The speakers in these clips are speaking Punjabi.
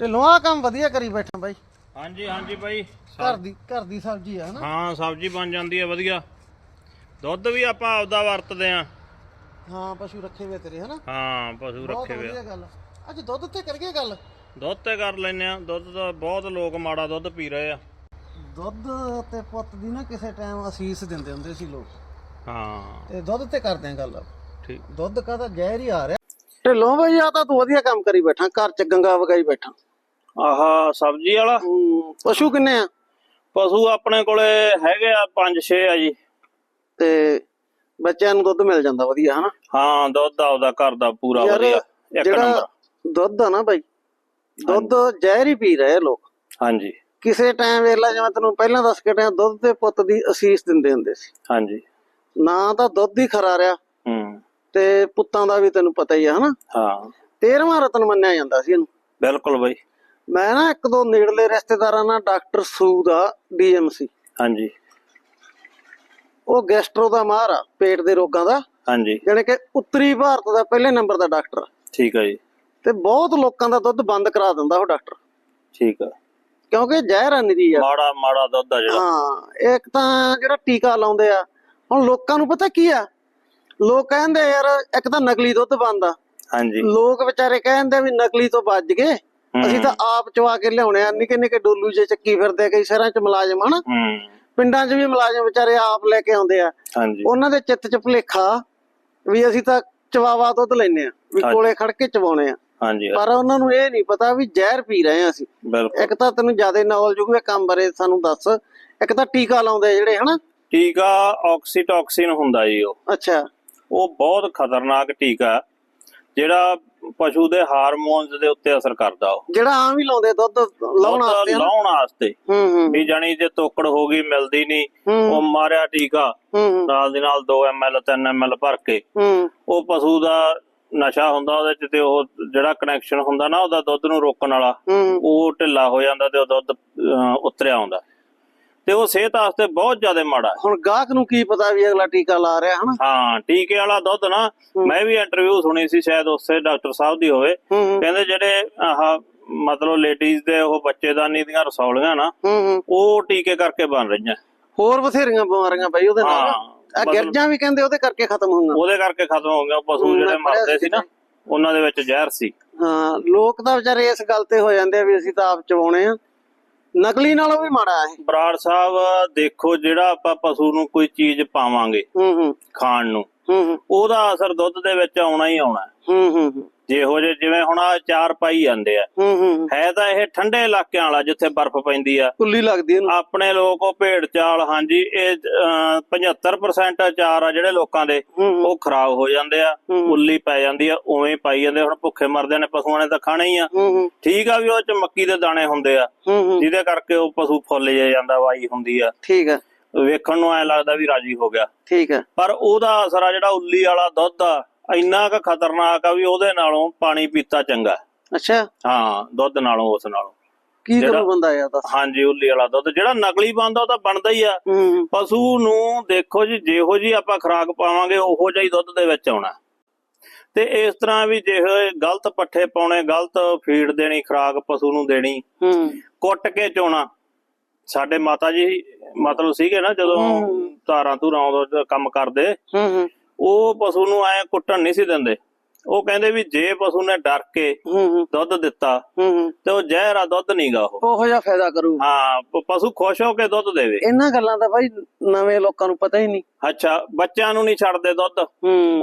ਢਿੱਲੋਂ ਆ ਕੰਮ ਵਧੀਆ ਕਰੀ ਬੈਠਾ ਬਾਈ। ਹਾਂਜੀ ਹਾਂਜੀ ਬਾਈ। ਘਰ ਦੀ ਘਰ ਦੀ ਸਬਜ਼ੀ ਆ ਹਨਾ ਹਾਂ ਸਬਜ਼ੀ ਬਣ ਜਾਂਦੀ ਹੈ ਵਧੀਆ। ਦੁੱਧ ਵੀ ਆਪਾਂ ਆਪਦਾ ਵਰਤਦੇ ਆ। ਹਾਂ ਪਸ਼ੂ ਰੱਖੇ ਵੇ ਤੇਰੇ ਹਨਾ? ਹਾਂ ਪਸ਼ੂ ਬਹੁਤ ਰੱਖੇ ਹੋਏ ਵਧੀਆ ਆ। ਗੱਲ ਅੱਜ ਦੁੱਧ ਤੇ ਕਰੀਏ ਗੱਲ? ਦੁੱਧ ਤੇ ਕਰ ਲੈਨੇ ਆ। ਦੁੱਧ ਤਾਂ ਬਹੁਤ ਲੋਕ ਮਾੜਾ ਦੁੱਧ ਪੀ ਰਹੇ ਆ। ਦੁੱਧ ਤੇ ਪੁੱਤ ਦੀ ਨਾ ਕਿਸੇ ਟਾਈਮ ਅਸੀਸ ਦਿੰਦੇ ਹੁੰਦੇ ਸੀ ਲੋਕ। ਹਾਂ। ਤੇ ਦੁੱਧ ਤੇ ਕਰਦੇ ਆ ਗੱਲ। ਠੀਕ। ਦੁੱਧ ਕਾਹਦਾ ਜ਼ਹਿਰ ਹੀ ਆ ਰਿਹਾ। ਢਿੱਲੋਂ ਬਈ ਆ ਤਾਂ ਤੂੰ ਵਧੀਆ ਕੰਮ ਕਰੀ ਬੈਠਾ। ਘਰ ਚ ਗੰਗਾ ਵਗਾਈ ਬੈਠਾ। ਆਹਾ ਸਬਜ਼ੀ ਵਾਲਾ? ਪਸ਼ੂ ਕਿੰਨੇ ਆ? ਪਸ਼ੂ ਆਪਣੇ ਕੋਲੇ ਹੈਗੇ ਆ 5-6 ਆ ਜੀ। ਤੇ ਬੱਚਿਆਂ ਨੂੰ ਦੁੱਧ ਮਿਲ ਜਾਂਦਾ ਵਧੀਆ ਹਨਾ? ਹਾਂ ਦੁੱਧ ਆਪਦਾ ਘਰ ਦਾ ਪੂਰਾ ਵਧੀਆ ਇੱਕ ਨੰਬਰ। ਦੁੱਧ ਆ ਨਾ ਬਾਈ ਦੁੱਧ ਜ਼ਹਿਰ ਹੀ ਪੀ ਰਹੇ ਲੋਕ। ਹਾਂਜੀ। ਕਿਸੇ ਟਾਈਮ ਵੇਲਾ ਜਿਵੇਂ ਤੈਨੂੰ ਪਹਿਲਾਂ ਦੱਸ ਕੇ ਟਾਈਮ ਦੁੱਧ ਤੇ ਪੁੱਤ ਦੀ ਅਸੀਸ ਦਿੰਦੇ ਹੁੰਦੇ ਸੀ। ਹਾਂਜੀ। ਨਾ ਤਾਂ ਦੁੱਧ ਹੀ ਖਰਾ ਰਿਹਾ। ਹੂੰ। ਤੇ ਪੁੱਤਾਂ ਦਾ ਵੀ ਤੈਨੂੰ ਪਤਾ ਹੀ ਆ ਹਨਾ? ਹਾਂ। 13ਵਾਂ ਰਤਨ ਮੰਨਿਆ ਜਾਂਦਾ ਸੀ ਇਹਨੂੰ। ਬਿਲਕੁਲ ਬਾਈ। ਮੈਂ ਨਾ ਇੱਕ ਦੋ ਨੇੜਲੇ ਰਿਸ਼ਤੇਦਾਰਾਂ ਨਾਲ ਡਾਕਟਰ ਸੂ ਦਾ ਡੀਐਮਸੀ ਹਾਂਜੀ। ਉਹ ਗੈਸਟਰੋ ਦਾ ਮਾਹਰ ਆ ਪੇਟ ਦੇ ਰੋਗਾਂ ਦਾ। ਹਾਂਜੀ। ਜਾਣੀ ਕਿ ਉੱਤਰੀ ਭਾਰਤ ਦਾ ਪਹਿਲੇ ਨੰਬਰ ਦਾ ਡਾਕਟਰ ਆ। ਠੀਕ ਆ ਜੀ। ਤੇ ਬਹੁਤ ਲੋਕਾਂ ਦਾ ਦੁੱਧ ਬੰਦ ਕਰਾ ਦਿੰਦਾ ਉਹ ਡਾਕਟਰ। ਠੀਕ ਆ। ਕਿਉਂਕਿ ਜ਼ਹਿਰ ਆ ਨਿਰੀ ਆ। ਮਾੜਾ ਮਾੜਾ ਦੁੱਧ ਆ ਜਿਹੜਾ। ਹਾਂ ਇੱਕ ਤਾਂ ਜਿਹੜਾ ਟੀਕਾ ਲਾਉਂਦੇ ਆ ਹੁਣ ਲੋਕਾਂ ਨੂੰ ਪਤਾ ਕੀ ਆ? ਲੋਕ ਕਹਿੰਦੇ ਯਾਰ ਇੱਕ ਤਾਂ ਨਕਲੀ ਦੁੱਧ ਬੰਦਾ ਹਾਂਜੀ। ਲੋਕ ਵਿਚਾਰੇ ਕਹਿੰਦੇ ਵੀ ਨਕਲੀ ਤੋਂ ਬਚ ਗਏ। ਅਸੀਂ ਤਾਂ ਆਪ ਚਵਾ ਕੇ ਲਿਆਉਣੇ ਆ ਨਿੱਕੇ ਨਿੱਕੇ ਡੋਲੂ ਜੇ ਚੱਕੀ ਫਿਰਦੇ ਕਈ ਸ਼ਹਿਰਾਂ ਚ ਮੁਲਾਜ਼ਮ ਹਨ ਪਿੰਡਾਂ 'ਚ ਵੀ ਮੁਲਾਜ਼ਮ ਵਿਚਾਰੇ ਆਪ ਲੈ ਕੇ ਆਉਂਦੇ ਆ। ਉਹਨਾਂ ਦੇ ਚਿੱਤ 'ਚ ਭੁਲੇਖਾ ਵੀ ਅਸੀਂ ਤਾਂ ਚਵਾਵਾ ਦੁੱਧ ਲੈਨੇ ਆ ਵੀ। ਕੋਲੇ ਖੜ ਕੇ ਚਵਾਉਣੇ ਆ। ਹਾਂਜੀ ਪਰ ਉਹਨਾਂ ਨੂੰ ਇਹ ਨਹੀਂ ਪਤਾ ਵੀ ਜ਼ਹਿਰ ਪੀ ਰਹੇ ਆ ਅਸੀਂ। ਇੱਕ ਤਾਂ ਤੈਨੂੰ ਜ਼ਿਆਦਾ ਨੌਲੇਜ ਹੋਊਗਾ ਕੰਮ ਬਾਰੇ ਸਾਨੂੰ ਦੱਸ। ਇੱਕ ਤਾਂ ਟੀਕਾ ਲਾਉਂਦੇ ਜਿਹੜੇ ਹਨਾ? ਟੀਕਾ ਆਕਸੀਟੌਕਸਿਨ ਹੁੰਦਾ ਜੀ ਉਹ। ਅੱਛਾ। ਉਹ ਬਹੁਤ ਖਤਰਨਾਕ ਟੀਕਾ ਜਿਹੜਾ ਪਸ਼ੂ ਦੇ ਹਾਰਮੋਨਸ ਦੇ ਉੱਤੇ ਅਸਰ ਕਰਦਾ ਉਹ। ਜਿਹੜਾ ਆਮ ਹੀ ਲਾਉਂਦੇ ਦੁੱਧ ਲਾਉਣ ਵਾਸਤੇ? ਲਾਉਣ ਵਾਸਤੇ। ਹੂੰ ਹੂੰ। ਵੀ ਜਾਣੀ ਜੇ ਤੋਕੜ ਹੋ ਗਈ ਮਿਲਦੀ ਨਹੀਂ ਉਹ ਮਾਰਿਆ ਟੀਕਾ ਨਾਲ ਦੀ ਨਾਲ 2 ml 3 ml ਭਰ ਕੇ। ਉਹ ਪਸ਼ੂ ਦਾ ਨਸ਼ਾ ਹੁੰਦਾ ਉਹਦੇ ਚ ਤੇ ਉਹ ਜਿਹੜਾ ਕਨੈਕਸ਼ਨ ਹੁੰਦਾ ਨਾ ਉਹਦਾ ਦੁੱਧ ਨੂੰ ਰੋਕਣ ਵਾਲਾ ਉਹ ਢਿੱਲਾ ਹੋ ਜਾਂਦਾ ਤੇ ਉਹ ਦੁੱਧ ਉਤਰਿਆ ਆਉਂਦਾ ਤੇ ਉਹ ਸਿਹਤ ਵਾਸਤੇ ਬਹੁਤ ਜ਼ਿਆਦਾ ਮਾੜਾ ਹੈ। ਹੁਣ ਗਾਹਕ ਨੂੰ ਕੀ ਪਤਾ ਵੀ ਅਗਲਾ ਟੀਕਾ ਲਾ ਰਿਹਾ ਹਨਾ? ਹਾਂ ਟੀਕੇ ਵਾਲਾ ਦੁੱਧ ਨਾ ਮੈਂ ਵੀ ਇੰਟਰਵਿਊ ਸੁਣੀ ਸੀ ਸ਼ਾਇਦ ਉਸੇ ਡਾਕਟਰ ਸਾਹਿਬ ਦੀ ਹੋਵੇ। ਕਹਿੰਦੇ ਜਿਹੜੇ ਆਹ ਮਤਲਬ ਲੇਡੀਜ਼ ਦੇ ਉਹ ਬੱਚੇਦਾਨੀ ਦੀਆਂ ਰਸੌਲੀਆਂ ਨਾ ਉਹ ਟੀਕੇ ਕਰਕੇ ਬਣ ਰਹੀਆਂ। ਹੋਰ ਬਥੇਰੀਆਂ ਬਿਮਾਰੀਆਂ ਪਈ ਉਹਦੇ ਨਾਲ। ਆ ਗਿਰਜਾਂ ਵੀ ਕਹਿੰਦੇ ਉਹਦੇ ਕਰਕੇ ਖਤਮ ਹੋਊਗਾ ਉਹਦੇ ਕਰਕੇ ਖਤਮ ਹੋ ਗਿਆ ਪਸ਼ੂ ਜਿਹੜੇ ਮਰਦੇ ਸੀ ਨਾ ਉਹਨਾਂ ਦੇ ਵਿੱਚ ਜ਼ਹਿਰ ਸੀ। ਹਾਂ ਲੋਕ ਤਾਂ ਵਿਚਾਰੇ ਇਸ ਗੱਲ ਤੇ ਹੋ ਜਾਂਦੇ ਆ ਵੀ ਅਸੀਂ ਤਾਂ ਆਪ ਚਵਾਉਣੇ ਆ। ਨਕਲੀ ਨਾਲੋਂ ਵੀ ਮਾੜਾ ਇਹ। ਬਰਾੜ ਸਾਹਿਬ ਦੇਖੋ ਜਿਹੜਾ ਆਪਾਂ ਪਸ਼ੂ ਨੂੰ ਕੋਈ ਚੀਜ਼ ਪਾਵਾਂਗੇ ਹੂੰ ਹੂੰ। ਖਾਣ ਨੂੰ ਹੂੰ ਹੂੰ। ਉਹਦਾ ਅਸਰ ਦੁੱਧ ਦੇ ਵਿੱਚ ਆਉਣਾ ਹੀ ਆਉਣਾ ਹੈ। ਹੂੰ ਹੂੰ ਹੂੰ, ਜਿਹੋ ਜਿਹੇ ਜਿਵੇਂ ਹੁਣ ਆ ਚਾਰ ਪਾਈ ਜਾਂਦੇ ਆ। ਹੂੰ ਹੂੰ ਹੈ। ਤਾਂ ਇਹ ਠੰਡੇ ਇਲਾਕਿਆਂ ਵਾਲਾ ਜਿੱਥੇ ਬਰਫ਼ ਪੈਂਦੀ ਆ। ਕੁੱਲੀ ਲੱਗਦੀ ਇਹਨੂੰ। ਆਪਣੇ ਲੋਕ ਉਹ ਭੇਡ ਚਾਲ ਹਾਂਜੀ ਇਹ ਅਹ, 75% ਅਚਾਰ ਆ ਜਿਹੜੇ ਲੋਕਾਂ ਦੇ ਉਹ ਖਰਾਬ ਹੋ ਜਾਂਦੇ ਆ। ਉੱਲੀ ਪੈ ਜਾਂਦੀ ਆ ਉਵੇਂ ਪਾਈ ਜਾਂਦੇ ਹੁਣ ਭੁੱਖੇ ਮਰਦੇ ਨੇ ਪਸ਼ੂਆਂ ਨੇ ਤਾਂ ਖਾਣਾ ਹੀ ਆ। ਠੀਕ ਆ ਵੀ ਉਹ ਚ ਮੱਕੀ ਦੇ ਦਾਣੇ ਹੁੰਦੇ ਆ ਜਿਹਦੇ ਕਰਕੇ ਉਹ ਪਸ਼ੂ ਫੁੱਲ ਜੇ ਜਾਂਦਾ ਵਾਈ ਹੁੰਦੀ ਆ। ਠੀਕ ਹੈ ਵੇਖਣ ਨੂੰ ਐ ਲੱਗਦਾ ਵੀ ਰਾਜੀ ਹੋ ਗਿਆ। ਠੀਕ ਹੈ ਪਰ ਉਹਦਾ ਅਸਰ ਆ ਜਿਹੜਾ ਉੱਲੀ ਵਾਲਾ ਦੁੱਧ ਆ ਇੰਨਾ ਕੁ ਖਤਰਨਾਕ ਆ ਵੀ ਉਹਦੇ ਨਾਲੋਂ ਪਾਣੀ ਪੀਤਾ ਚੰਗਾ ਅੱਛਾ। ਹਾਂ ਦੁੱਧ ਨਾਲੋਂ ਉਸ ਨਾਲੋਂ। ਕੀ ਕਰੂ ਬੰਦਾ ਯਾਰ ਦੱਸ। ਹਾਂਜੀ ਉੱਲੀ ਵਾਲਾ ਦੁੱਧ। ਜਿਹੜਾ ਨਕਲੀ ਬਣਦਾ ਉਹ ਤਾਂ ਬਣਦਾ ਹੀ ਆ। ਪਸ਼ੂ ਨੂੰ ਦੇਖੋ ਜੀ ਜਿਹੋ ਜੀ ਆਪਾਂ ਖੁਰਾਕ ਪਾਵਾਂਗੇ ਉਹੋ ਜਿਹਾ ਹੀ ਦੁੱਧ ਦੇ ਵਿੱਚ ਆਉਣਾ। ਤੇ ਇਸ ਤਰ੍ਹਾਂ ਵੀ ਜਿਹੋ ਗਲਤ ਪੱਠੇ ਪਾਉਣੇ ਗਲਤ ਫੀਡ ਦੇਣੀ ਖੁਰਾਕ ਪਸ਼ੂ ਨੂੰ ਦੇਣੀ ਕੁੱਟ ਕੇ ਚੋਣਾ। ਸਾਡੇ ਮਾਤਾ ਜੀ ਮਤਲਬ ਸੀਗੇ ਨਾ ਜਦੋਂ। ਧਾਰਾਂ ਧੂਰਾਂ ਉਦੋਂ ਕੰਮ ਕਰਦੇ ਹੂੰ ਹੂੰ। ਉਹ ਪਸ਼ੂ ਨੂੰ ਐ ਕੁੱਟਣ ਨਹੀਂ ਸੀ ਦਿੰਦੇ। ਉਹ ਕਹਿੰਦੇ ਵੀ ਜੇ ਪਸ਼ੂ ਨੇ ਡਰ ਕੇ ਦੁੱਧ ਦਿੱਤਾ ਤੇ ਉਹ ਜ਼ਹਿਰ ਆ ਦੁੱਧ ਨਹੀਂਗਾ ਉਹ। ਉਹੋ ਜਿਹਾ ਫਾਇਦਾ ਕਰੂ। ਹਾਂ ਪਸ਼ੂ ਖੁਸ਼ ਹੋ ਕੇ ਦੁੱਧ ਦੇਵੇ। ਇਹਨਾਂ ਗੱਲਾਂ ਦਾ ਬਾਈ ਨਵੇਂ ਲੋਕਾਂ ਨੂੰ ਪਤਾ ਹੀ ਨਹੀਂ। ਅੱਛਾ ਬੱਚਿਆਂ ਨੂੰ ਨਹੀਂ ਛੱਡਦੇ ਦੁੱਧ।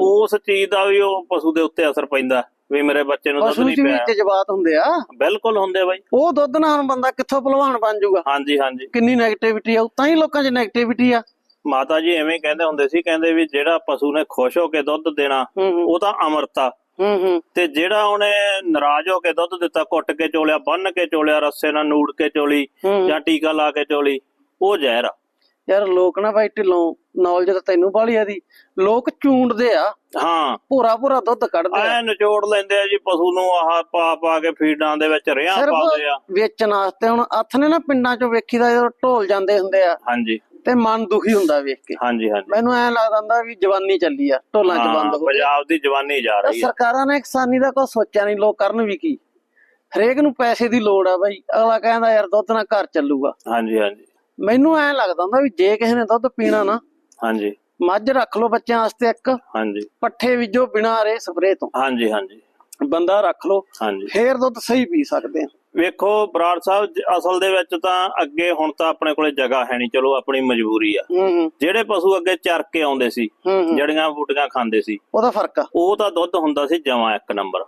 ਉਸ ਚੀਜ਼ ਦਾ ਵੀ ਉਹ ਪਸ਼ੂ ਦੇ ਉੱਤੇ ਅਸਰ ਪੈਂਦਾ ਵੀ ਮੇਰੇ ਬੱਚੇ ਨੂੰ ਦੁੱਧ ਪਸ਼ੂ ਨਹੀਂ ਪਿਆ। ਜਜ਼ਬਾਤ ਹੁੰਦੇ ਆ। ਬਿਲਕੁਲ ਹੁੰਦੇ ਬਾਈ। ਉਹ ਦੁੱਧ ਨਾਲ ਬੰਦਾ ਕਿੱਥੋਂ ਭਲਵਾਨ ਬਣ ਜਾਊਗਾ ਹਾਂਜੀ ਹਾਂਜੀ। ਕਿੰਨੀ 네ਗੇਟਿਵਿਟੀ ਆ ਤਾਂ ਹੀ ਲੋਕਾਂ 'ਚ 네ਗੇਟਿਵਿਟੀ ਆ। ਮਾਤਾ ਜੀ ਐਵੇਂ ਕਹਿੰਦੇ ਹੁੰਦੇ ਸੀ ਕਹਿੰਦੇ ਵੀ ਜਿਹੜਾ ਪਸ਼ੂ ਨੇ ਖੁਸ਼ ਹੋ ਕੇ ਦੁੱਧ ਦੇਣਾ ਉਹ ਤਾਂ ਅਮਰਤਾ ਹੂੰ ਹੂੰ। ਤੇ ਜਿਹੜਾ ਉਹਨੇ ਨਾਰਾਜ਼ ਹੋ ਕੇ ਦੁੱਧ ਦਿੱਤਾ ਕੁੱਟ ਕੇ ਚੋਲਿਆ ਬੰਨ ਕੇ ਚੋਲਿਆ ਰੱਸੇ ਨਾਲ ਨੂੜ ਕੇ ਚੋਲੀ ਜਾਂ ਟੀਕਾ ਲਾ ਕੇ ਚੋਲੀ ਉਹ ਜ਼ਹਿਰ ਆ। ਯਾਰ ਲੋਕ ਨਾ ਬਾਈ ਢਿੱਲੋਂ ਨੌਲੇਜ ਤਾਂ ਤੈਨੂੰ ਬਾਲੀ ਆਦੀ ਲੋਕ ਚੂੰਡਦੇ ਆ। ਹਾਂ। ਭੋਰਾ ਭੋਰਾ ਦੁੱਧ ਕੱਢਦੇ ਆ। ਐ ਨਿਚੋੜ ਲੈਂਦੇ ਆ ਜੀ ਪਸ਼ੂ ਨੂੰ ਆਹ ਪਾ ਪਾ ਕੇ ਫੀਡਾਂ ਦੇ ਵਿੱਚ ਰਿਆਂ ਪਾਉਂਦੇ ਆ। ਵੇਚਣ ਵਾਸਤੇ। ਹੁਣ ਹੱਥ ਨੇ ਨਾ ਪਿੰਡਾਂ 'ਚੋਂ ਵੇਖੀਦਾ ਜਦੋਂ ਢੋਲ ਜਾਂਦੇ ਹੁੰਦੇ ਆ। ਹਾਂਜੀ। ਤੇ ਮਨ ਦੁਖੀ ਹੁੰਦਾ ਵੇਖ ਕੇ। ਹਾਂਜੀ ਹਾਂਜੀ। ਮੈਨੂੰ ਐ ਲੱਗਦਾ ਹੁੰਦਾ ਵੀ ਜਵਾਨੀ ਚੱਲੀ ਆ ਢੋਲਾਂ 'ਚ ਹਾਂ, ਬੰਦ ਹੋ ਪੰਜਾਬ ਦੀ ਜਵਾਨੀ ਜਾ ਰਹੀ ਆ। ਸਰਕਾਰਾਂ ਨੇ ਕਿਸਾਨੀ ਦਾ ਕੋਈ ਸੋਚਿਆ ਨਹੀਂ ਲੋਕ ਕਰਨ ਵੀ ਕੀ? ਹਰੇਕ ਨੂੰ ਪੈਸੇ ਦੀ ਲੋੜ ਆ ਬਾਈ ਅਗਲਾ ਕਹਿੰਦਾ ਯਾਰ ਦੁੱਧ ਨਾਲ ਘਰ ਚੱਲੂਗਾ। ਹਾਂਜੀ ਹਾਂਜੀ। ਮੈਨੂੰ ਐਂ ਲੱਗਦਾ ਹੁੰਦਾ ਵੀ ਜੇ ਕਿਸੇ ਨੇ ਦੁੱਧ ਪੀਣਾ ਨਾ ਹਾਂਜੀ। ਮੱਝ ਰੱਖ ਲਓ ਬੱਚਿਆਂ ਵਾਸਤੇ ਇੱਕ ਹਾਂਜੀ। ਪੱਠੇ ਵਿੱਚੋਂ ਬਿਨਾਂ ਰੇ ਸਪਰੇ ਤੋਂ। ਹਾਂਜੀ ਹਾਂਜੀ। ਬੰਦਾ ਰੱਖ ਲਓ ਹਾਂਜੀ। ਫੇਰ ਦੁੱਧ ਸਹੀ ਪੀ ਸਕਦੇ ਆ। ਵੇਖੋ ਬਰਾੜ ਸਾਹਿਬ ਅਸਲ ਦੇ ਵਿੱਚ ਤਾਂ ਅੱਗੇ ਹੁਣ ਤਾਂ ਆਪਣੇ ਕੋਲੇ ਜਗ੍ਹਾ ਹੈ ਨਹੀਂ। ਚਲੋ ਆਪਣੀ ਮਜਬੂਰੀ ਆ। ਜਿਹੜੇ ਪਸ਼ੂ ਅੱਗੇ ਚਰ ਕੇ ਆਉਂਦੇ ਸੀ ਜੜੀਆਂ ਬੂਟੀਆਂ ਖਾਂਦੇ ਸੀ ਉਹਦਾ ਫ਼ਰਕ ਆ। ਉਹ ਤਾਂ ਦੁੱਧ ਹੁੰਦਾ ਸੀ ਜਮਾਂ ਇੱਕ ਨੰਬਰ।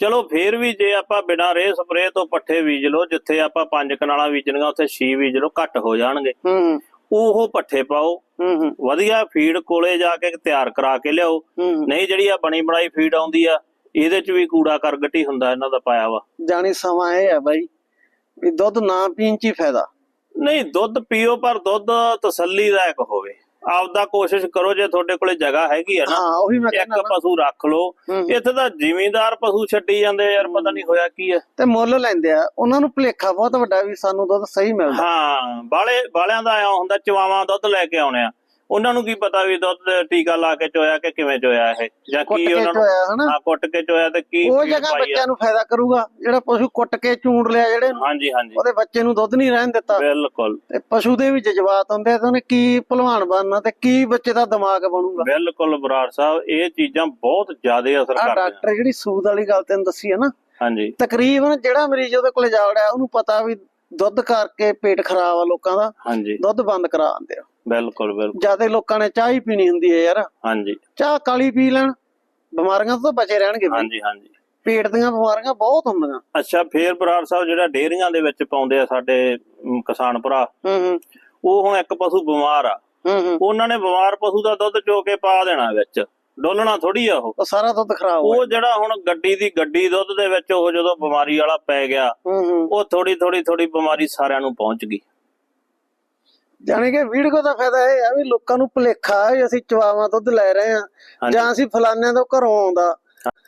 ਚਲੋ ਫੇਰ ਵੀ ਜੇ ਆਪਾਂ ਬਿਨਾਂ ਰੇ ਸਪਰੇ ਤੋਂ ਪੱਠੇ ਬੀਜ ਲਓ ਜਿੱਥੇ ਆਪਾਂ ਪੰਜ ਕਨਾਲਾਂ ਬੀਜਣੀਆਂ ਉੱਥੇ 6 ਬੀਜ ਲਓ ਘੱਟ ਹੋ ਜਾਣਗੇ। ਉਹ ਪੱਠੇ ਪਾਓ। ਵਧੀਆ ਫੀਡ ਕੋਲੇ ਜਾ ਕੇ ਤਿਆਰ ਕਰਾ ਕੇ ਲਿਆਓ। ਨਹੀਂ ਜਿਹੜੀ ਆ ਬਣੀ ਬਣਾਈ ਫੀਡ ਆਉਂਦੀ ਆ ਇਹਦੇ ਚ ਵੀ ਕੂੜਾ ਕਰਗਟੀ ਹੁੰਦਾ ਇਹਨਾਂ ਦਾ ਪਾਇਆ ਵਾ। ਜਾਣੀ ਸਮਾਂ ਇਹ ਆ ਬਾਈ ਵੀ ਦੁੱਧ ਨਾ ਪੀਣ ਚ ਹੀ ਫਾਇਦਾ। ਨਹੀਂ ਦੁੱਧ ਪੀਓ ਪਰ ਦੁੱਧ ਤਸੱਲੀਦਾਇਕ ਹੋਵੇ। ਆਪਦਾ ਕੋਸ਼ਿਸ਼ ਕਰੋ ਜੇ ਤੁਹਾਡੇ ਕੋਲੇ ਜਗ੍ਹਾ ਹੈਗੀ ਆ ਨਾ ਹਾਂ ਉਹੀ ਮੈਂ ਇੱਕ ਕਹਿੰਦਾ ਨਾ। ਪਸ਼ੂ ਰੱਖ ਲਓ। ਹੂੰ। ਇੱਥੇ ਤਾਂ ਜ਼ਿਮੀਂਦਾਰ ਪਸ਼ੂ ਛੱਡੀ ਜਾਂਦੇ ਯਾਰ ਪਤਾ ਨਹੀਂ ਹੋਇਆ ਕੀ ਹੈ ਤੇ ਮੁੱਲ ਲੈਂਦੇ ਆ ਉਹਨਾਂ ਨੂੰ ਭੁਲੇਖਾ ਬਹੁਤ ਵੱਡਾ ਵੀ ਸਾਨੂੰ ਦੁੱਧ ਸਹੀ ਮਿਲਦਾ। ਹਾਂ ਬਾਲੇ ਬਾਲਿਆਂ ਦਾ ਆਇਆ ਹੁੰਦਾ ਚਵਾਵਾਂ ਦੁੱਧ ਲੈ ਕੇ ਆਉਣੇ ਆ। ਉਹਨਾਂ ਨੂੰ ਕੀ ਪਤਾ ਵੀ ਦੁੱਧ ਟੀਕਾ ਲਾ ਕੇ ਚੋਇਆ ਕਿ ਕਿਵੇਂ ਚੋਇਆ ਇਹ? ਜਾਂ ਕੀ ਉਹਨਾਂ ਨੂੰ ਹਾਂ ਕੁੱਟ ਕੇ ਚੋਇਆ ਤੇ ਕੀ ਉਹ ਜਗ੍ਹਾ ਆ। ਬੱਚਿਆਂ ਨੂੰ ਫਾਇਦਾ ਕਰੂਗਾ ਜਿਹੜਾ ਪਸ਼ੂ ਕੁੱਟ ਕੇ ਚੂੰਡ ਲਿਆ ਜਿਹੜੇ ਨੂੰ, ਹਾਂਜੀ ਹਾਂਜੀ। ਉਹਦੇ ਬੱਚੇ ਨੂੰ ਦੁੱਧ ਨਹੀਂ ਰਹਿਣ ਦਿੱਤਾ। ਬਿਲਕੁਲ। ਤੇ ਪਸ਼ੂ ਦੇ ਵੀ ਜਜ਼ਬਾਤ ਹੁੰਦੇ ਆ ਤੇ ਉਹਨੇ ਕੀ ਭਲਵਾਨ ਬਣਨਾ ਤੇ ਕੀ ਬੱਚੇ ਦਾ ਦਿਮਾਗ ਬਣੂਗਾ। ਬਿਲਕੁਲ ਬਰਾੜ ਸਾਹਿਬ ਇਹ ਚੀਜ਼ਾਂ ਬਹੁਤ ਜ਼ਿਆਦਾ ਅਸਰ ਆ ਕਰਦੀਆਂ। ਡਾਕਟਰ ਜਿਹੜੀ ਸੂਦ ਵਾਲੀ ਗੱਲ ਤੈਨੂੰ ਦੱਸੀ ਹੈ ਨਾ ਹਾਂਜੀ। ਤਕਰੀਬਨ ਜਿਹੜਾ ਮਰੀਜ਼ ਉਹਦੇ ਕੋਲੇ ਜਾ ਵੜਿਆ ਉਹਨੂੰ ਪਤਾ ਵੀ ਦੁੱਧ ਕਰਕੇ ਪੇਟ ਖਰਾਬ ਆ ਲੋਕਾਂ ਦਾ ਹਾਂਜੀ। ਦੁੱਧ ਬੰਦ ਕਰਾ ਦਿੰਦੇ ਆ। ਬਿਲਕੁਲ ਬਿਲਕੁਲ। ਜ਼ਿਆਦਾ ਲੋਕਾਂ ਨੇ ਚਾਹ ਹੀ ਪੀਣੀ ਹੁੰਦੀ ਹੈ ਯਾਰ। ਹਾਂਜੀ। ਚਾਹ ਕਾਲੀ ਪੀ ਲੈਣ ਬਿਮਾਰੀਆਂ ਤੋਂ ਬਚੇ ਰਹਿਣਗੇ। ਹਾਂਜੀ ਹਾਂਜੀ। ਪੇਟ ਦੀਆਂ ਬਿਮਾਰੀਆਂ ਬਹੁਤ ਹੁੰਦੀਆਂ। ਅੱਛਾ ਫੇਰ ਬਰਾੜ ਸਾਹਿਬ ਜਿਹੜਾ ਡੇਅਰੀਆਂ ਦੇ ਵਿੱਚ ਪਾਉਂਦੇ ਆ ਸਾਡੇ ਕਿਸਾਨ ਭਰਾ ਹੂੰ ਹੂੰ। ਉਹ ਹੁਣ ਇੱਕ ਪਸ਼ੂ ਬਿਮਾਰ ਆ। ਹੂੰ ਹੂੰ। ਉਹਨਾਂ ਨੇ ਬਿਮਾਰ ਪਸ਼ੂ ਦਾ ਦੁੱਧ ਚੋ ਕੇ ਪਾ ਦੇਣਾ ਵਿੱਚ। ਡੋਲਣਾ ਥੋੜੀ ਆ ਉਹ। ਉਹ ਸਾਰਾ ਦੁੱਧ ਖਰਾਬ ਹੋ ਉਹ ਜਿਹੜਾ ਹੁਣ ਗੱਡੀ ਦੀ ਗੱਡੀ ਦੁੱਧ ਦੇ ਵਿੱਚ ਉਹ ਜਦੋਂ ਬਿਮਾਰੀ ਵਾਲਾ ਪੈ ਗਿਆ ਉਹ ਥੋੜੀ ਥੋੜੀ ਥੋੜੀ ਬਿਮਾਰੀ ਸਾਰਿਆਂ ਨੂੰ ਪਹੁੰਚ ਗਈ। ਜਾਣੀ ਕਿ ਵੀਡੀਓ ਦਾ ਫਾਇਦਾ ਇਹ ਆ ਵੀ ਲੋਕਾਂ ਨੂੰ ਭੁਲੇਖਾ ਹੈ ਵੀ ਅਸੀਂ ਚਵਾਵਾ ਦੁੱਧ ਲੈ ਰਹੇ ਆ ਜਾਂ ਅਸੀਂ ਫਲਾਨਿਆਂ ਤੋਂ ਘਰੋਂ ਆਉਂਦਾ।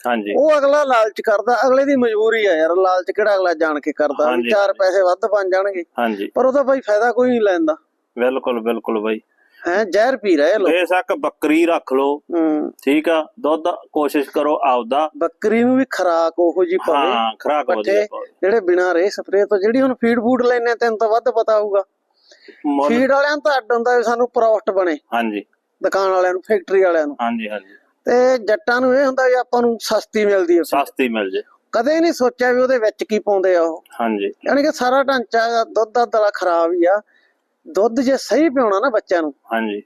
ਹਾਂਜੀ। ਉਹ ਅਗਲਾ ਲਾਲਚ ਕਰਦਾ ਅਗਲੇ ਦੀ ਮਜਬੂਰੀ ਆ ਯਾਰ ਲਾਲਚ ਕਿਹੜਾ ਅਗਲਾ ਜਾਣ ਕੇ ਕਰਦਾ? ਚਾਰ ਪੈਸੇ ਵੱਧ ਬਣ ਜਾਣਗੇ। ਹਾਂਜੀ। ਪਰ ਉਹਦਾ ਬਾਈ ਫਾਇਦਾ ਕੋਈ ਨਹੀਂ ਲੈਂਦਾ। ਬਿਲਕੁਲ ਬਿਲਕੁਲ ਬਾਈ। ਹੈ ਜ਼ਹਿਰ ਪੀ ਰਹੇ ਲੋਕ। ਬੇਸ਼ੱਕ ਬੱਕਰੀ ਰੱਖ ਲਓ। ਹੂੰ। ਠੀਕ ਆ ਦੁੱਧ ਕੋਸ਼ਿਸ਼ ਕਰੋ ਆਪਦਾ। ਬੱਕਰੀ ਨੂੰ ਵੀ ਖਰਾਕ ਉਹੋ ਜੀ ਪਵੇ। ਹਾਂ ਖਰਾਕ ਵਧੀਆ ਪਾਓ। ਜਿਹੜੇ ਬਿਨਾਂ ਰੇ ਸਪਰੇ ਤੋਂ ਜਿਹੜੀ ਹੁਣ ਫੀਡ ਫੂਡ ਲੈਣੇ ਤੈਨੂੰ ਤਾਂ ਵੱਧ ਪਤਾ ਹੋਊਗਾ। ਫੀਡ ਵਾਲਿਆਂ ਨੂੰ ਤਾਂ ਅੱਡ ਹੁੰਦਾ ਵੀ ਸਾਨੂੰ ਪ੍ਰੋਫਿਟ ਬਣੇ। ਹਾਂਜੀ। ਦੁਕਾਨ ਵਾਲਿਆਂ ਨੂੰ ਫੈਕਟਰੀ ਵਾਲਿਆਂ ਨੂੰ। ਹਾਂਜੀ ਹਾਂਜੀ। ਤੇ ਜੱਟਾਂ ਨੂੰ ਇਹ ਹੁੰਦਾ ਵੀ ਆਪਾਂ ਨੂੰ ਸਸਤੀ ਮਿਲਦੀ ਹੈ। ਸਸਤੀ ਮਿਲ ਜੇ। ਕਦੇ ਨਹੀਂ ਸੋਚਿਆ ਵੀ ਉਹਦੇ ਵਿੱਚ ਕੀ ਪਾਉਂਦੇ ਆ ਉਹ। ਹਾਂਜੀ। ਯਾਨੀ ਕਿ ਸਾਰਾ ਢਾਂਚਾ ਦੁੱਧ ਦਾ ਦਲਾ ਖਰਾਬ ਹੀ ਆ। ਦੁੱਧ ਜੇ ਸਹੀ ਪਿਉਣਾ ਨਾ ਬੱਚਿਆਂ ਨੂੰ ਹਾਂਜੀ।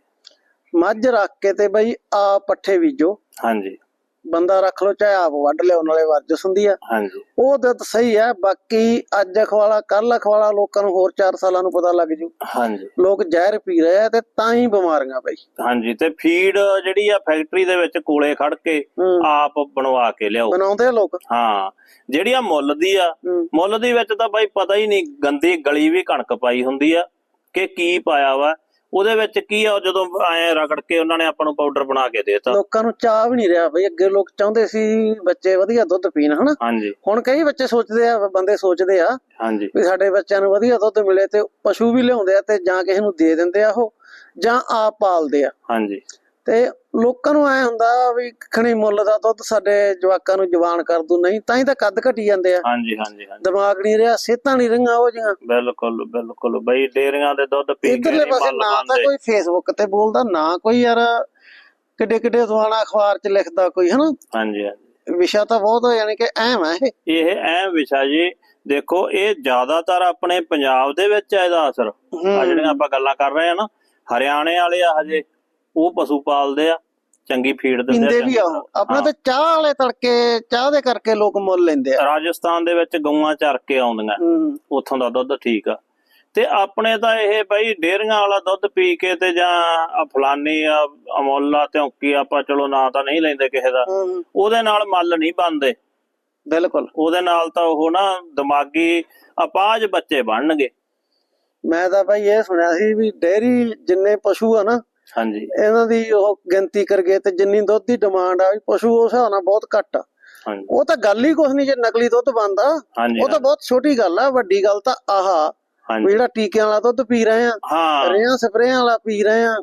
ਮੱਝ ਰੱਖ ਕੇ ਤੇ ਬਈ ਆ ਪੱਠੇ ਬੀਜੋ। ਹਾਂਜੀ। ਬੰਦਾ ਰੱਖ ਲੋ ਚਾਹੇ ਆਪ ਵੱਢ ਲਿਓ ਨਾਲੇ ਵਰਜਸ ਹੁੰਦੀ ਆ। ਹਾਂਜੀ। ਉਹ ਦੁੱਧ ਸਹੀ ਆ ਬਾਕੀ ਅੱਜ ਅਖਵਾਲਾ ਕੱਲ ਅਖਵਾਲਾ ਲੋਕਾਂ ਨੂੰ ਹੋਰ 4 ਸਾਲਾਂ ਨੂੰ ਪਤਾ ਲੱਗ ਜੂ। ਹਾਂਜੀ। ਲੋਕ ਜ਼ਹਿਰ ਪੀ ਰਹੇ ਆ ਤੇ ਤਾਂ ਹੀ ਬਿਮਾਰੀਆਂ ਬਈ। ਹਾਂਜੀ ਤੇ ਫੀਡ ਜਿਹੜੀ ਆ ਫੈਕਟਰੀ ਦੇ ਵਿੱਚ ਕੋਲੇ ਖੜ ਕੇ ਆਪ ਬਣਵਾ ਕੇ ਲਿਆਓ। ਬਣਾਉਂਦੇ ਆ ਲੋਕ। ਹਾਂ ਜਿਹੜੀ ਆ ਮੁੱਲ ਦੀ ਆ ਮੁੱਲ ਦੀ ਵਿੱਚ ਤਾਂ ਬਾਈ ਪਤਾ ਹੀ ਨਹੀਂ ਗੰਦੀ ਗਲੀ ਵੀ ਕਣਕ ਪਾਈ ਹੁੰਦੀ ਆ। ਕਿ ਕੀ ਪਾਇਆ ਵਾ ਉਹਦੇ ਵਿੱਚ ਕੀ ਆ ਜਦੋਂ ਐ ਰਗੜ ਕੇ ਉਹਨਾਂ ਨੇ ਆਪਾਂ ਨੂੰ ਪਾਊਡਰ ਬਣਾ ਕੇ ਦੇਤਾ। ਲੋਕਾਂ ਨੂੰ ਚਾਹ ਵੀ ਨਹੀਂ ਰਿਹਾ ਬਈ ਅੱਗੇ ਲੋਕ ਚਾਹੁੰਦੇ ਸੀ ਬੱਚੇ ਵਧੀਆ ਦੁੱਧ ਪੀਣ ਹਨਾ? ਹਾਂਜੀ। ਹੁਣ ਕਈ ਬੱਚੇ ਸੋਚਦੇ ਆ ਬੰਦੇ ਸੋਚਦੇ ਆ ਹਾਂਜੀ। ਵੀ ਸਾਡੇ ਬੱਚਿਆਂ ਨੂੰ ਵਧੀਆ ਦੁੱਧ ਮਿਲੇ ਤੇ ਪਸ਼ੂ ਵੀ ਲਿਆਉਂਦੇ ਆ ਤੇ ਜਾਂ ਕਿਸੇ ਨੂੰ ਦੇ ਦਿੰਦੇ ਆ ਉਹ ਜਾਂ ਆਪ ਪਾਲਦੇ ਆ। ਹਾਂਜੀ। ਤੇ ਲੋਕਾਂ ਨੂੰ ਐ ਹੁੰਦਾ ਵੀ ਖਣੀ ਮੁੱਲ ਦਾ ਦੁੱਧ ਸਾਡੇ ਜਵਾਕਾਂ ਨੂੰ ਜਵਾਨ ਕਰ ਦੂ ਨਹੀਂ ਤਾਂ ਹੀ ਤਾਂ ਕੱਦ ਘਟੀ ਜਾਂਦੇ ਆ। ਹਾਂਜੀ ਹਾਂਜੀ ਹਾਂਜੀ। ਦਿਮਾਗ ਨਹੀਂ ਰਿਹਾ ਸਿਹਤਾਂ ਨਹੀਂ ਰਹੀਆਂ ਉਹ ਜੀਆਂ ਬਿਲਕੁਲ ਬਿਲਕੁਲ। ਬਈ ਡੇਰੀਆਂ ਦੇ ਦੁੱਧ ਪੀ ਕੇ ਇਧਰਲੇ ਪਾਸੇ ਨਾ ਤਾਂ ਕੋਈ ਫੇਸਬੁੱਕ ਤੇ ਬੋਲਦਾ ਨਾ ਕੋਈ ਯਾਰ ਕਿੱਡੇ ਕਿੱਡੇ ਦਵਾਨਾ ਅਖਬਾਰ 'ਚ ਲਿਖਦਾ ਕੋਈ ਹਨਾ? ਹਾਂਜੀ ਹਾਂਜੀ। ਵਿਸ਼ਾ ਤਾਂ ਬਹੁਤ ਯਾਨੀ ਕਿ ਅਹਿਮ ਹੈ ਇਹ। ਇਹ ਐ ਵਿਸ਼ਾ ਜੀ ਦੇਖੋ ਇਹ ਜ਼ਿਆਦਾਤਰ ਆਪਣੇ ਪੰਜਾਬ ਦੇ ਵਿੱਚ ਇਹਦਾ ਅਸਰ। ਆ ਜਿਹੜੀਆਂ ਆਪਾਂ ਗੱਲਾਂ ਕਰ ਰਹੇ ਆ ਨਾ ਹਰਿਆਣੇ ਵਾਲੇ ਆ ਹਜੇ। ਉਹ ਪਸ਼ੂ ਪਾਲਦੇ ਆ ਚੰਗੀ ਫੀਡ ਦਿੰਦੇ ਪੀਂਦੇ ਵੀ ਆ ਉਹ। ਆਪਣਾ ਤਾਂ ਚਾਹ ਵਾਲੇ ਤੜਕੇ ਚਾਹ ਦੇ ਕਰਕੇ ਲੋਕ ਮੁੱਲ ਲੈਂਦੇ ਆ। ਰਾਜਸਥਾਨ ਦੇ ਵਿੱਚ ਗਊਆਂ ਚਰ ਕੇ ਆਉਂਦੀਆਂ। ਹੂੰ। ਉੱਥੋਂ ਦਾ ਦੁੱਧ ਠੀਕ ਆ। ਤੇ ਆਪਣੇ ਤਾਂ ਇਹ ਬਈ ਡੇਅਰੀਆਂ ਵਾਲਾ ਦੁੱਧ ਪੀ ਕੇ ਤੇ ਜਾਂ ਆਹ ਫਲਾਨੀ ਆ ਅਮੋਲਾ ਧੌਂਕੀ ਆਪਾਂ ਚਲੋ ਨਾਂ ਤਾਂ ਨਹੀਂ ਲੈਂਦੇ ਕਿਸੇ ਦਾ। ਹੂੰ ਉਹਦੇ ਨਾਲ ਮੱਲ ਨਹੀਂ ਬਣਦੇ। ਬਿਲਕੁਲ। ਉਹਦੇ ਨਾਲ ਤਾਂ ਉਹ ਨਾ ਦਿਮਾਗੀ ਅਪਾਜ ਬੱਚੇ ਬਣਨਗੇ। ਮੈਂ ਤਾਂ ਭਾਈ ਇਹ ਸੁਣਿਆ ਸੀ ਵੀ ਡੇਅਰੀ ਜਿੰਨੇ ਪਸ਼ੂ ਆ ਨਾ ਹਾਂਜੀ। ਇਹਨਾਂ ਦੀ ਉਹ ਗਿਣਤੀ ਕਰਗੇ ਤੇ ਜਿੰਨੀ ਦੁੱਧ ਦੀ ਡਿਮਾਂਡ ਆ ਪਸ਼ੂ ਉਸ ਹਿਸਾਬ ਨਾਲ ਬਹੁਤ ਘੱਟ ਆ। ਹਾਂਜੀ। ਉਹ ਤਾਂ ਗੱਲ ਹੀ ਕੁਛ ਨਹੀਂ ਜੇ ਨਕਲੀ ਦੁੱਧ ਬੰਦਾ ਉਹ ਤਾਂ ਬਹੁਤ ਛੋਟੀ ਗੱਲ ਆ ਵੱਡੀ ਗੱਲ ਤਾਂ ਆਹਾ ਜਿਹੜਾ ਟੀਕਿਆਂ ਵਾਲਾ ਦੁੱਧ ਪੀ ਰਹੇ ਆ ਰੇਹਾਂ ਸਪਰੇਆਂ ਵਾਲਾ ਪੀ ਰਹੇ ਆ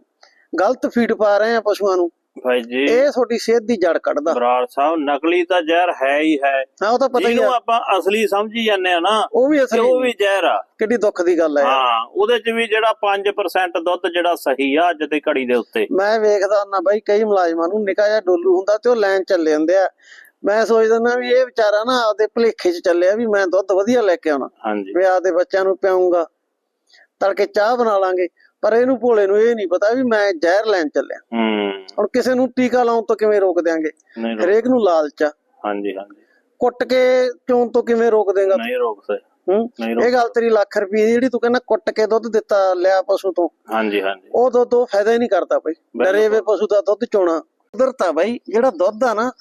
ਗਲਤ ਫੀਡ ਪਾ ਰਹੇ ਆ ਪਸ਼ੂਆਂ ਨੂੰ। ਭਾਈ ਜੀ। ਇਹ ਤੁਹਾਡੀ ਸਿਹਤ ਦੀ ਜੜ ਕੱਢਦਾ। ਬਰਾੜ ਸਾਹਿਬ ਨਕਲੀ ਤਾਂ ਜ਼ਹਿਰ ਹੈ ਹੀ ਹੈ। ਹਾਂ ਉਹ ਤਾਂ ਪਤਾ ਹੀ ਜਿਹਨੂੰ ਆਪਾਂ ਅਸਲੀ ਸਮਝੀ ਜਾਂਦੇ ਆ ਨਾ ਉਹ ਵੀ ਅਸਲੀ ਉਹ ਵੀ ਜ਼ਹਿਰ ਆ। ਕਿੱਡੀ ਦੁੱਖ ਦੀ ਗੱਲ ਹੈ। ਹਾਂ ਉਹਦੇ ਚ ਵੀ ਜਿਹੜਾ 5% ਦੁੱਧ ਜਿਹੜਾ ਸਹੀ ਆ ਅੱਜ ਦੀ ਘੜੀ ਦੇ ਉੱਤੇ। ਮੈਂ ਵੇਖਦਾ ਹੁੰਦਾ ਬਾਈ ਕਈ ਮੁਲਾਜ਼ਮਾਂ ਨੂੰ ਨਿਕਾ ਜਿਹਾ ਡੋਲੂ ਹੁੰਦਾ ਤੇ ਉਹ ਲਾਈਨ ਚੱਲੇ ਹੁੰਦੇ ਆ। ਮੈਂ ਸੋਚਦਾ ਨਾ ਵੀ ਇਹ ਵਿਚਾਰਾ ਨਾ ਆਪਦੇ ਭਲੇਖੇ 'ਚ ਚੱਲਿਆ ਵੀ ਮੈਂ ਦੁੱਧ ਵਧੀਆ ਲੈ ਕੇ ਆਉਣਾ। ਹਾਂਜੀ। ਵੀ ਆਪਦੇ ਬੱਚਿਆਂ ਨੂੰ ਪਿਆਉਂਗਾ ਤੜਕੇ ਚਾਹ ਬਣਾ ਲਾਂਗੇ। ਪਰ ਇਹਨੂੰ ਭੋਲੇ ਨੂੰ ਇਹ ਨਹੀਂ ਪਤਾ ਵੀ ਮੈਂ ਜ਼ਹਿਰ ਲੈਣ ਚੱਲਿਆ। ਹੂੰ। ਹੁਣ ਕਿਸੇ ਨੂੰ ਟੀਕਾ ਲਾਉਣ ਤੋਂ ਕਿਵੇਂ ਰੋਕ ਨਹੀਂ ਰੋਕ- ਹਰੇਕ ਨੂੰ ਲਾਲਚ ਆ। ਹਾਂਜੀ ਹਾਂਜੀ। ਕੁੱਟ ਕੇ ਚੋਣ ਤੋਂ ਕਿਵੇਂ ਰੋਕ ਦੇਗਾ ਨਹੀਂ ਰੋਕ ਸਕਦੇ ਹੂੰ? ਨਹੀਂ ਇਹ ਰੋਕ ਗੱਲ ਤੇਰੀ ਲੱਖ ਰੁਪਏ ਦੀ ਜਿਹੜੀ ਤੂੰ ਕਹਿੰਦਾ ਕੁੱਟ ਕੇ ਦੁੱਧ ਦਿੱਤਾ ਲਿਆ ਪਸ਼ੂ ਤੋਂ ਹਾਂਜੀ ਹਾਂਜੀ। ਉਹ ਦੁੱਧ ਉਹ ਫਾਇਦਾ ਹੀ ਨਹੀਂ ਕਰਦਾ ਬਈ। ਡਰੇ ਵੇ ਪਸ਼ੂ ਦਾ ਦੁੱਧ ਚੋਣਾ। ਕੁਦਰਤ ਆ ਬਈ ਜਿਹੜਾ ਦੁੱਧ ਆ ਨਾ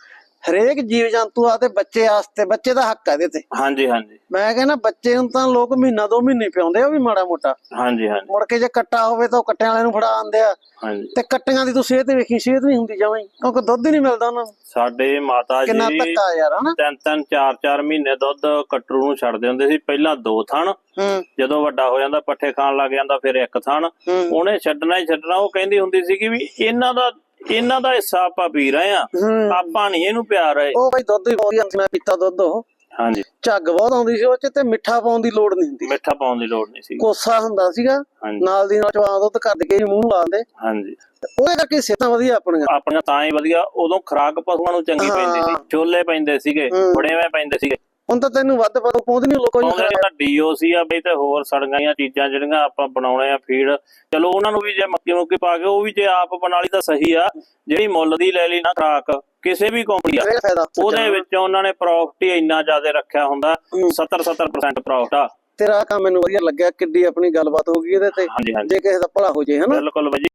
ਹਰੇਕ ਜੀਵ ਜੰਤੂ ਆ ਤੇ ਬੱਚੇ ਆਸਤੇ ਬੱਚੇ ਦਾ ਹੱਕ ਆ ਇਹਦੇ ਤੇ। ਹਾਂਜੀ ਹਾਂਜੀ। ਮੈਂ ਕਹਿੰਦਾ ਬੱਚੇ ਨੂੰ ਤਾਂ ਲੋਕ ਮਹੀਨਾ ਦੋ ਮਹੀਨੇ ਪਿਆਉਂਦੇ ਆ ਉਹ ਵੀ ਮਾੜਾ ਮੋਟਾ। ਹਾਂਜੀ ਹਾਂਜੀ। ਮੁੜ ਕੇ ਜੇ ਕੱਟਾ ਹੋਵੇ ਤਾਂ ਉਹ ਕੱਟਿਆਂ ਵਾਲੇ ਨੂੰ ਫੜਾ ਆਂਦੇ ਆ। ਹਾਂਜੀ। ਤੇ ਕੱਟੀਆਂ ਦੀ ਤੂੰ ਸਿਹਤ ਵੇਖੀ ਸਿਹਤ ਨਹੀਂ ਹੁੰਦੀ ਜਮਾਂ ਹੀ ਕਿਉਂਕਿ ਦੁੱਧ ਹੀ ਨਹੀਂ ਮਿਲਦਾ ਉਹਨਾਂ ਨੂੰ। ਸਾਡੇ ਮਾਤਾ ਕਿੰਨਾ ਜੀ ਧੱਕਾ ਯਾਰ ਹਨਾ? ਤਿੰਨ ਤਿੰਨ ਚਾਰ ਚਾਰ ਮਹੀਨੇ ਦੁੱਧ ਕਟਰੂ ਨੂੰ ਛੱਡਦੇ ਹੁੰਦੇ ਸੀ ਪਹਿਲਾਂ ਦੋ ਥਣ। ਜਦੋਂ ਵੱਡਾ ਹੋ ਜਾਂਦਾ ਪੱਠੇ ਖਾਣ ਲੱਗ ਜਾਂਦਾ ਫਿਰ ਇੱਕ ਥਣ। ਉਹਨੇ ਛੱਡਣਾ ਹੀ ਛੱਡਣਾ ਉਹ ਕਹਿੰਦੀ ਹੁੰਦੀ ਸੀ ਕਿ ਵੀ ਇਹਨਾਂ ਦਾ ਇਹਨਾਂ ਦਾ ਹਿੱਸਾ ਆਪਾਂ ਪੀ ਰਹੇ ਆ ਹੂੰ। ਆਪਾਂ ਨਹੀਂ ਇਹਨੂੰ ਪਿਆ ਰਹੇ। ਉਹ ਬਈ ਦੁੱਧ ਹੀ ਬਹੁਤ ਹੀ ਮੈਂ ਪੀਤਾ ਦੁੱਧ ਉਹ। ਹਾਂਜੀ। ਝੱਗ ਬਹੁਤ ਆਉਂਦੀ ਸੀ ਉਹ ਚ ਤੇ ਮਿੱਠਾ ਪਾਉਣ ਦੀ ਲੋੜ ਨਹੀਂ ਹੁੰਦੀ ਮਿੱਠਾ ਪਾਉਣ ਦੀ ਲੋੜ ਨਹੀਂ ਸੀ। ਕੋਸਾ ਹੁੰਦਾ ਸੀਗਾ ਹਾਂਜੀ। ਨਾਲ ਦੀ ਨਾਲ ਚਵਾ ਦੁੱਧ ਕੱਢ ਕੇ ਹੀ ਮੂੰਹ ਲਾਉਂਦੇ ਹਾਂਜੀ। ਉਹਦੇ ਕਰਕੇ ਸਿਹਤਾਂ ਵਧੀਆ ਆਪਣੀਆਂ। ਆਪਣੀਆਂ ਤਾਂ ਹੀ ਵਧੀਆ ਉਦੋਂ ਖਰਾਕ ਪਸ਼ੂਆਂ ਨੂੰ ਚੰਗੀ ਪੈਂਦੀ ਸੀ। ਹਾਂ। ਛੋਲੇ ਪੈਂਦੇ ਸੀਗੇ ਹੂੰ। ਬੜੇਵੇਂ ਪੈਂਦੇ ਸੀਗੇ। ਹੁਣ ਤਾਂ ਤੈਨੂੰ ਵੱਧ ਪਤਾ ਪਹੁੰਚ ਨਹੀਂ ਲੋਕੋ ਜੀ ਉਹਦੇ ਤਾਂ ਡੀਓਸੀ ਆ ਬਈ ਤੇ ਹੋਰ ਸੜਗਾਈਆਂ ਚੀਜ਼ਾਂ ਜਿਹੜੀਆਂ ਆਪਾਂ ਬਣਾਉਣੇ ਆ ਫੀਡ। ਚਲੋ ਉਹਨਾਂ ਨੂੰ ਵੀ ਜੇ ਮੱਕੀ ਮੁੱਕੀ ਪਾ ਕੇ ਉਹ ਵੀ ਜੇ ਆਪ ਬਣਾ ਲਈ ਤਾਂ ਸਹੀ ਆ। ਜਿਹੜੀ ਮੁੱਲ ਦੀ ਲੈ ਲਈ ਨਾ ਖਰਾਕ ਕਿਸੇ ਵੀ ਕੰਪਨੀ ਆ। ਉਹਦੇ ਵਿੱਚ ਉਹਨਾਂ ਨੇ ਪ੍ਰੋਫਿਟ ਹੀ ਇੰਨਾ ਜ਼ਿਆਦਾ ਰੱਖਿਆ ਹੁੰਦਾ। ਹੂੰ। 70 70% ਪ੍ਰੋਫਿਟ ਆ। ਤੇਰਾ ਕੰਮ ਮੈਨੂੰ ਵਧੀਆ ਲੱਗਿਆ ਕਿੱਡੀ ਆਪਣੀ ਗੱਲਬਾਤ ਹੋ ਗਈ ਇਹਦੇ ਤੇ। ਜੇ ਕਿਸੇ ਦਾ ਭਲਾ ਹੋ ਜੇ ਹਨਾ? ਬਿਲਕੁਲ